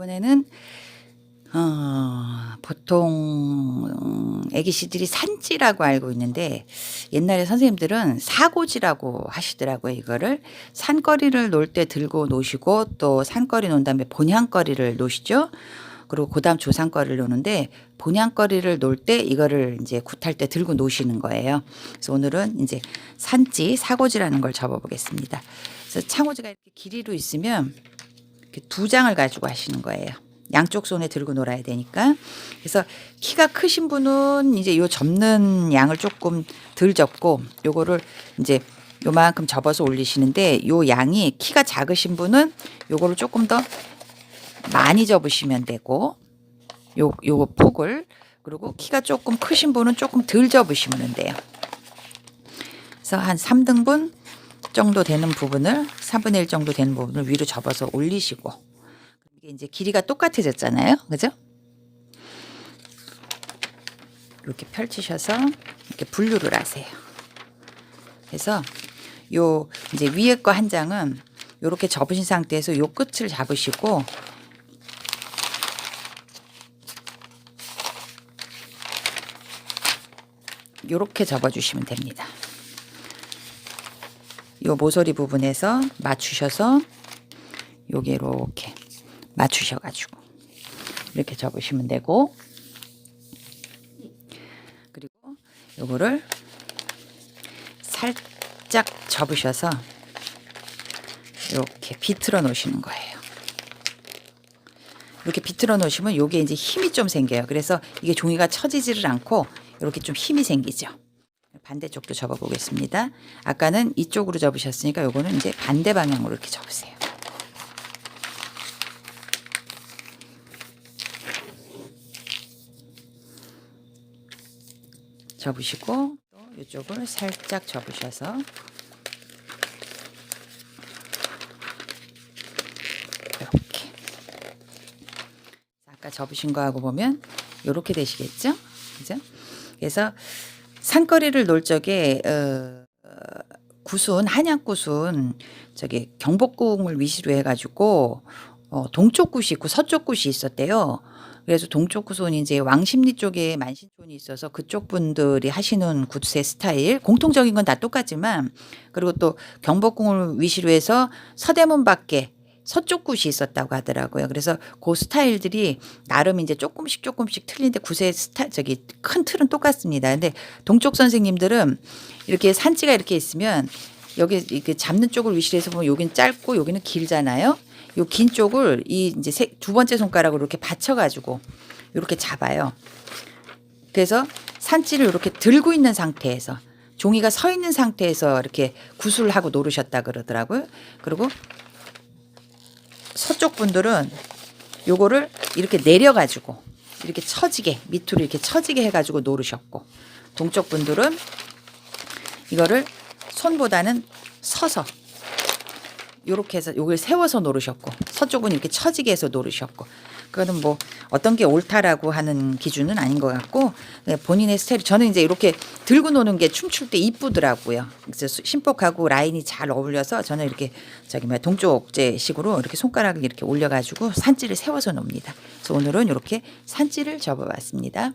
이번에는 어, 보통 음, 애기씨들이 산지라고 알고 있는데 옛날에 선생님들은 사고지라고 하시더라고요. 이거를 산거리를 놀 때 들고 노시고 또 산거리 논 다음에 본향거리를 노시죠. 그리고 그다음 조상거리를 노는데 본향거리를 놀 때 이거를 이제 굿할 때 들고 노시는 거예요. 그래서 오늘은 이제 산지 사고지라는 걸 접어보겠습니다. 그래서 창호지가 이렇게 길이로 있으면 이렇게 두 장을 가지고 하시는 거예요. 양쪽 손에 들고 놀아야 되니까. 그래서 키가 크신 분은 이제 요 접는 양을 조금 덜 접고 요거를 이제 요만큼 접어서 올리시는데 요 양이 키가 작으신 분은 요거를 조금 더 많이 접으시면 되고 요 요거 폭을 그리고 키가 조금 크신 분은 조금 덜 접으시면 돼요. 그래서 한 3등분 정도 되는 부분을 3분의 1 정도 되는 부분을 위로 접어서 올리시고 이게 이제 길이가 똑같아졌잖아요. 그죠? 이렇게 펼치셔서 이렇게 분류를 하세요. 그래서 요 이제 위에 거 한 장은 요렇게 접으신 상태에서 요 끝을 잡으시고 요렇게 접어 주시면 됩니다. 요 모서리 부분에서 맞추셔서 요게 이렇게 맞추셔 가지고 이렇게 접으시면 되고 그리고 요거를 살짝 접으셔서 이렇게 비틀어 놓으시는 거예요. 이렇게 비틀어 놓으시면 요게 이제 힘이 좀 생겨요. 그래서 이게 종이가 처지지를 않고 이렇게 좀 힘이 생기죠. 반대쪽도 접어 보겠습니다. 아까는 이쪽으로 접으셨으니까 요거는 이제 반대 방향으로 이렇게 접으세요. 접으시고 또 이쪽을 살짝 접으셔서 이렇게 아까 접으신 거하고 보면 이렇게 되시겠죠? 그죠? 그래서 산거리를 놀 적에 어, 어, 구순 한양 구순 저기 경복궁을 위시로 해가지고 어, 동쪽 굿이 있고 서쪽 굿이 있었대요. 그래서 동쪽 구순 이제 왕십리 쪽에 만신촌이 있어서 그쪽 분들이 하시는 굿의 스타일 공통적인 건 다 똑같지만 그리고 또 경복궁을 위시로 해서 서대문 밖에 서쪽 굿이 있었다고 하더라고요. 그래서 그 스타일들이 나름 이제 조금씩 조금씩 틀린데 굿의 스타 저기 큰 틀은 똑같습니다. 근데 동쪽 선생님들은 이렇게 산지가 이렇게 있으면 여기 이렇게 잡는 쪽을 위시로 해서 보면 여기는 짧고 여기는 길잖아요. 요 긴 쪽을 이 이제 세, 두 번째 손가락으로 이렇게 받쳐가지고 이렇게 잡아요. 그래서 산지를 이렇게 들고 있는 상태에서 종이가 서 있는 상태에서 이렇게 구슬을 하고 노르셨다 그러더라고요. 그리고 서쪽 분들은 요거를 이렇게 내려가지고 이렇게 처지게 밑으로 이렇게 처지게 해가지고 노르셨고 동쪽 분들은 이거를 손보다는 서서 요렇게 해서 요걸 세워서 노르셨고 서쪽은 이렇게 처지게 해서 노르셨고 그거는 뭐 어떤 게 옳다라고 하는 기준은 아닌 것 같고 그냥 본인의 스타일 저는 이제 이렇게 들고 노는 게 춤출 때 이쁘더라고요. 그래서 수- 신복하고 라인이 잘 어울려서 저는 이렇게 저기 뭐 동쪽제 식으로 이렇게 손가락을 이렇게 올려가지고 산지를 세워서 놉니다. 그래서 오늘은 이렇게 산지를 접어봤습니다.